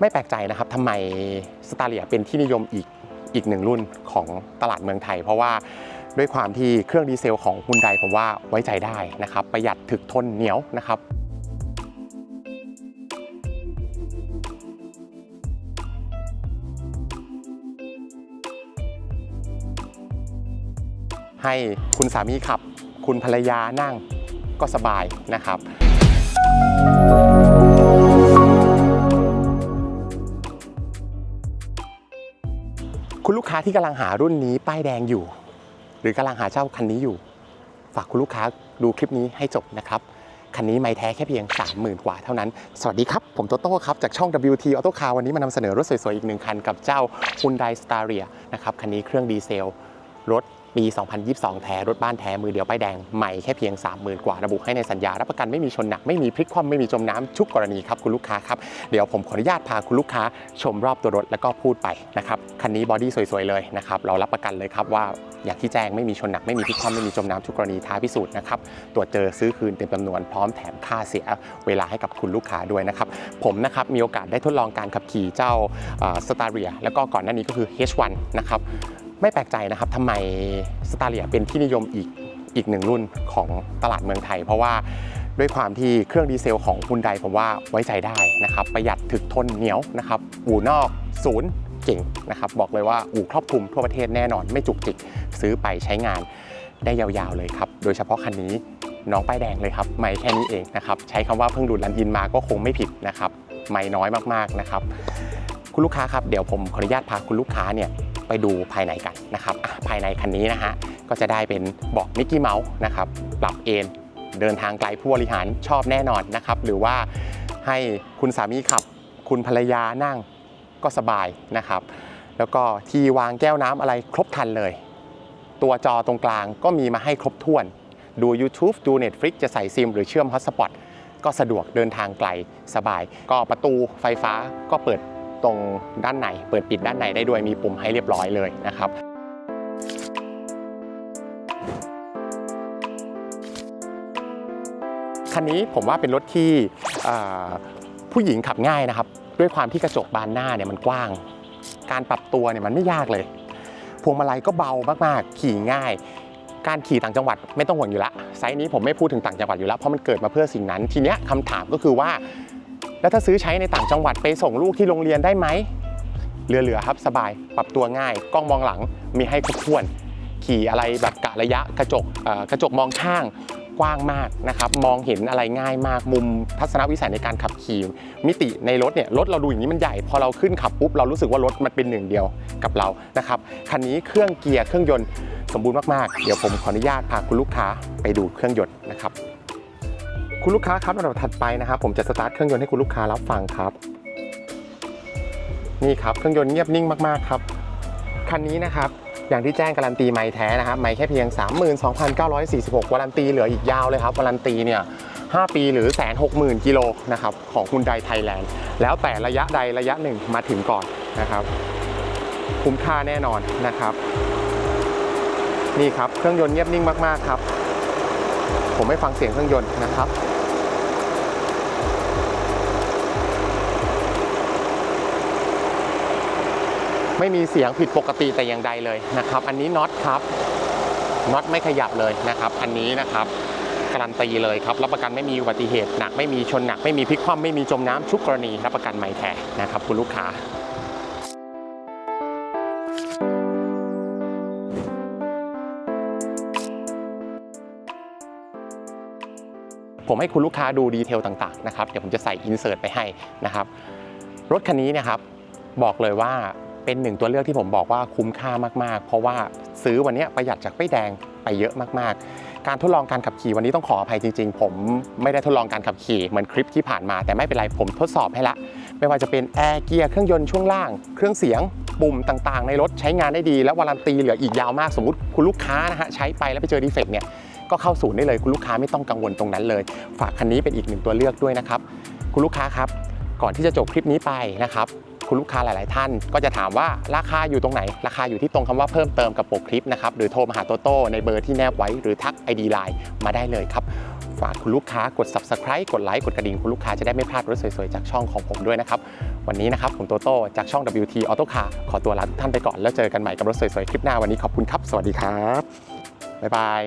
ไม่แปลกใจนะครับทำไมสตาเลียเป็นที่นิยมอีกอีกหนึ่งรุ่นของตลาดเมืองไทย เพราะว่าด้วยความที่เครื่องดีเซลของฮุนไดผมว่าไว้ใจได้นะครับ ประหยัดถึกทนเหนียวนะครับให้คุณสามีขับ คุณภรรยานั่งก็สบายนะครับ ค้าที่กำลังหารุ่นนี้ป้ายแดงอยู่ หรือกำลังหาเจ้าคันนี้อยู่ ฝากคุณลูกค้าดูคลิปนี้ให้จบนะครับ คันนี้ไม่แท้แค่เพียง 30,000 กว่าเท่านั้น สวัสดีครับ ผมโตโต้ครับจากช่อง WT Auto Car วันนี้มานำเสนอรถสวยๆ อีกหนึ่งคันกับเจ้า Hyundai Staria นะครับ คันนี้เครื่องดีเซล รถ ปี 2022 แท้รถบ้านแท้มือเดียวป้ายแดงใหม่แค่เพียง 30,000 กว่าระบุให้ในสัญญารับประกันไม่มีชนหนักไม่มีพลิกคว่ำไม่มีจมน้ำทุกกรณีครับคุณลูกค้าครับเดี๋ยวผมขออนุญาตพาคุณลูกค้าชมรอบตัวรถแล้วก็พูดไปนะครับคันนี้บอดี้สวยๆเลยนะครับเรารับประกันเลยครับว่าอย่างที่แจ้งไม่มีชนหนักไม่มีพลิกคว่ำไม่มีจมน้ำทุกกรณีท้าพิสูจน์นะครับตรวจเจอซื้อคืนเต็มจำนวนพร้อมแถมค่าเสียเวลาให้กับคุณลูกค้าด้วยนะครับผมนะครับมีโอกาสได้ทดลองการขับขี่เจ้าสตาเรียแล้วก็ก่อนหน้านี้ก็คือ H1 นะครับ ไม่แปลกใจนะครับทำไมสตาเลียเป็นที่นิยมอีกอีกหนึ่งรุ่นของตลาดเมืองไทย เพราะว่าด้วยความที่เครื่องดีเซลของฮุนไดผมว่าไว้ใจได้นะครับ ประหยัดถึกทนเหนียวนะครับอู่นอกศูนย์เก่งนะครับ บอกเลยว่าอู่ครอบคลุมทั่วประเทศแน่นอนไม่จุกจิกซื้อไปใช้งานได้ยาวๆเลยครับ โดยเฉพาะคันนี้น้องป้ายแดงเลยครับ ไม่แค่นี้เองนะครับ ใช้คำว่าเพิ่งดูดลันอินมาก็คงไม่ผิดนะครับ ไม่น้อยมากๆนะครับ คุณลูกค้าครับ เดี๋ยวผมขออนุญาตพาคุณลูกค้าเนี่ย ดูภายในกันนะครับภายในคันนี้นะฮะก็จะได้เป็นเบาะมิกกี้เมาส์นะครับปรับเอนเดินทางไกลผู้บริหารชอบแน่นอนนะครับ หรือว่าให้คุณสามีขับ คุณภรรยานั่งก็สบายนะครับ แล้วก็ที่วางแก้วน้ำอะไรครบคันเลย ตัวจอตรงกลางก็มีมาให้ครบถ้วน ดู YouTube ดู Netflix จะใส่ซิมหรือเชื่อมฮอตสปอตก็สะดวกเดินทางไกลสบาย ก็ประตูไฟฟ้าก็เปิด ตรงด้านในเปิดปิดด้านในได้ด้วยมีปุ่มให้เรียบร้อยเลยนะครับคันนี้ผมว่าเป็นรถที่ผู้หญิงขับง่ายนะครับ ด้วยความที่กระจกบานหน้าเนี่ยมันกว้าง การปรับตัวเนี่ยมันไม่ยากเลย พวงมาลัยก็เบามากๆ ขี่ง่าย การขี่ต่างจังหวัดไม่ต้องห่วงอยู่ละไซส์นี้ผมไม่พูดถึงต่างจังหวัดอยู่แล้วเพราะมันเกิดมาเพื่อสิ่งนั้น ทีเนี้ยคำถามก็คือว่า แล้วถ้าซื้อใช้ในต่างจังหวัดไปส่งลูกที่โรงเรียนได้ไหมเหลือๆครับสบายปรับตัวง่าย กล้องมองหลังมีให้ครบถ้วน ขี่อะไรแบบกะระยะกระจกกระจกมองข้างกว้างมากนะครับมองเห็นอะไรง่ายมากมุมทัศนวิสัยในการขับขี่มิติในรถเนี่ยรถเราดูอย่างนี้มันใหญ่ พอเราขึ้นขับปุ๊บเรารู้สึกว่ารถมันเป็นหนึ่งเดียวกับเรานะครับคันนี้เครื่องเกียร์เครื่องยนต์สมบูรณ์มากๆ เดี๋ยวผมขออนุญาตพาคุณลูกค้าไปดูเครื่องยนต์นะครับ คุณลูกค้าครับลำดับถัดไปนะครับ ผมจะสตาร์ทเครื่องยนต์ให้คุณลูกค้ารับฟังครับ นี่ครับเครื่องยนต์เงียบนิ่งมากๆครับคันนี้นะครับอย่างที่แจ้งการันตีไม่แท้นะครับไม่แค่เพียง 32,946วารันตีเหลืออีกยาวเลยครับวารันตีเนี่ย5 ปีหรือแสนหกหมื่นกิโลนะครับของคุณไดไทยแลนด์แล้วแต่ระยะใดระยะหนึ่งมาถึงก่อนนะครับ คุ้มค่าแน่นอนนะครับ นี่ครับเครื่องยนต์เงียบนิ่งมากๆครับ ผมไม่ฟังเสียงเครื่องยนต์นะครับ ไม่มีเสียงผิดปกติแต่อย่างใดเลยนะครับ อันนี้น็อตครับน็อตไม่ขยับเลยนะครับ อันนี้นะครับการันตีเลยครับรับประกันไม่มีอุบัติเหตุหนักไม่มีชนหนักไม่มีพลิกคว่ำไม่มีจมน้ำทุกกรณีรับประกันไม่แท้นะครับคุณลูกค้าผมให้คุณลูกค้าดูดีเทลต่างๆนะครับเดี๋ยวผมจะใส่อินเสิร์ตไปให้นะครับ รถคันนี้นะครับบอกเลยว่า เป็นหนึ่งตัวเลือกที่ผมบอกว่าคุ้มค่ามากๆ เพราะว่าซื้อวันนี้ประหยัดจากป้ายแดงไปเยอะมากๆ การทดลองการขับขี่วันนี้ต้องขออภัยจริงๆ ผมไม่ได้ทดลองการขับขี่เหมือนคลิปที่ผ่านมา แต่ไม่เป็นไรผมทดสอบให้ละ ไม่ว่าจะเป็นแอร์เกียร์เครื่องยนต์ช่วงล่าง เครื่องเสียงปุ่มต่างๆ ในรถใช้งานได้ดี และวารันตีเหลืออีกยาวมากสมมติคุณลูกค้านะฮะใช้ไปแล้วไปเจอดีเฟกต์เนี่ยก็เข้าศูนย์ได้เลยคุณลูกค้าไม่ต้องกังวลตรงนั้นเลย ฝากคันนี้เป็นอีกหนึ่งตัวเลือกด้วยนะครับคุณลูกค้าครับก่อนที่จะจบคลิปนี้ไปนะครับ คุณลูกค้าหลาย ๆ ท่าน ก็จะถามว่าราคาอยู่ตรงไหน ราคาอยู่ที่ตรงคำว่าเพิ่มเติมกับปกคลิปนะครับหรือโทรมาหาโตโต้ในเบอร์ที่แนบไว้หรือทัก ID Line มาได้เลยครับฝากคุณลูกค้ากด subscribe กดไลค์กดกระดิ่งคุณลูกค้าจะได้ไม่พลาดรถสวย ๆ จากช่องของผมด้วยนะครับ วันนี้นะครับผมโตโต้จากช่อง WT Auto Car ขอตัวลาทุกท่านไปก่อนแล้วเจอกันใหม่กับรถสวย ๆ คลิปหน้าวันนี้ขอบคุณครับ สวัสดีครับบ๊ายบาย